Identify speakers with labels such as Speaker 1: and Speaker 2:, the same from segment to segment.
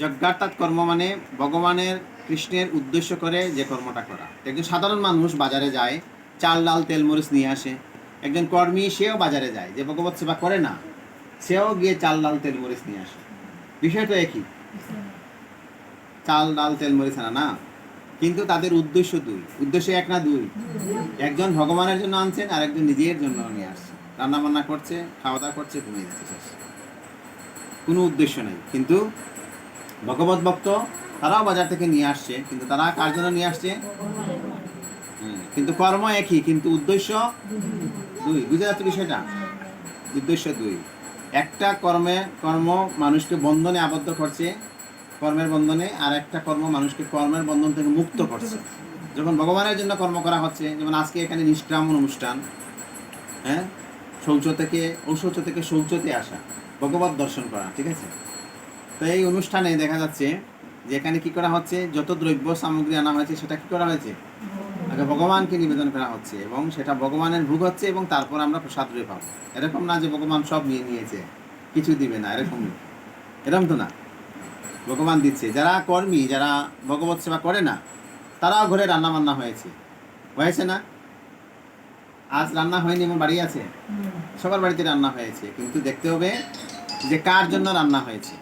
Speaker 1: যজ্ঞার্থাৎ কর্ম মানে ভগবানের, কৃষ্ণের উদ্দেশ্য করে যে কর্মটা করা। একজন সাধারণ মানুষ বাজারে যায়, চাল, ডাল, তেল, মরিচ নিয়ে আসে। একজন কর্মী, সেও বাজারে যায়, যে ভগবত সেবা করে না, সেও গিয়ে চাল, ডাল, তেল, মরিচ নিয়ে আসে। বিষয় তো একই। চাল, ডাল, তেল, মরিচ আনা না। কিন্তু তাদের উদ্দেশ্য দুই। উদ্দেশ্য এক না দুই? একজন ভগবানের জন্য আনছেন আর একজন নিজের জন্য নিয়ে আসছে রান্না বান্না করছে খাওয়া দাওয়া করছে, ঘুমিয়ে যাচ্ছে কোনো উদ্দেশ্য নেই। কিন্তু ভগবত ভক্ত, তারাও বাজার থেকে নিয়ে আসছে, কিন্তু তারা কার জন্য নিয়ে আসছে? কিন্তু কর্ম একই, কিন্তু উদ্দেশ্য দুই। বুঝে যাচ্ছে বিষয়টা? উদ্দেশ্য দুই। একটা কর্মে, কর্ম মানুষকে বন্ধনে আবদ্ধ করছে, কর্মের বন্ধনে, আর একটা কর্ম মানুষকে কর্মের বন্ধন থেকে মুক্ত করছে। যখন ভগবানের জন্য কর্ম করা হচ্ছে, যেমন আজকে এখানে নিষ্ক্রামণ অনুষ্ঠান হ্যাঁ? শৌচ থেকে অশৌচ থেকে শৌচতে আসা, ভগবত দর্শন করা, ঠিক আছে? তো এই অনুষ্ঠানে দেখা যাচ্ছে যে এখানে কি করা হচ্ছে যত দ্রব্য সামগ্রী আনা হয়েছে সেটা কি করা হয়েছে? আগে ভগবানকে নিবেদন করা হচ্ছে এবং সেটা ভগবানের ভোগ হচ্ছে এবং তারপর আমরা প্রসাদ রয়ে পাবো। এরকম না যে ভগবান সব নিয়ে নিয়েছে কিছু দিবে না এরকম এরকম তো না। ভগবান দিচ্ছে। যারা কর্মী যারা ভগবত সেবা করে না তারাও ঘরে রান্না বান্না হয়েছে। হয়েছে না? আজ রান্না হয়নি আমার বাড়ি আছে? সবার বাড়িতে রান্না হয়েছে কিন্তু দেখতে হবে যে কার জন্য রান্না হয়েছে।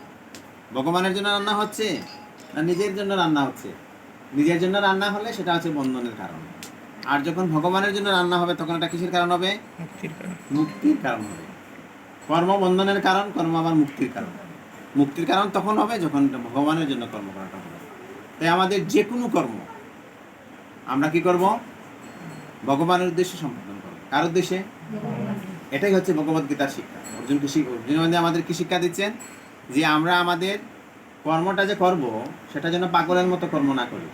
Speaker 1: ভগবানের জন্য রান্না হচ্ছে না নিজের জন্য রান্না হচ্ছে? নিজের জন্য রান্না হলে সেটা হচ্ছে বন্ধনের কারণ। আর যখন ভগবানের জন্য রান্না হবে তখন এটা কিসের কারণ হবে?
Speaker 2: মুক্তির কারণ।
Speaker 1: হবে। কর্ম বন্ধনের কারণ কর্ম আবার মুক্তির কারণ। মুক্তির কারণ তখন হবে যখন ভগবানের জন্য কর্ম করাটা হবে। তাই আমাদের যে কোনো কর্ম আমরা কি করব? ভগবানের উদ্দেশ্যে সম্পাদন করব। কার উদ্দেশ্যে? এটাই হচ্ছে ভগবত গীতার শিক্ষা অর্জুনকে অর্জুন আমাদের কি শিক্ষা দিচ্ছেন? যে আমরা আমাদের কর্মটা যে করব সেটা যেন পাগলের মতো কর্ম না করি।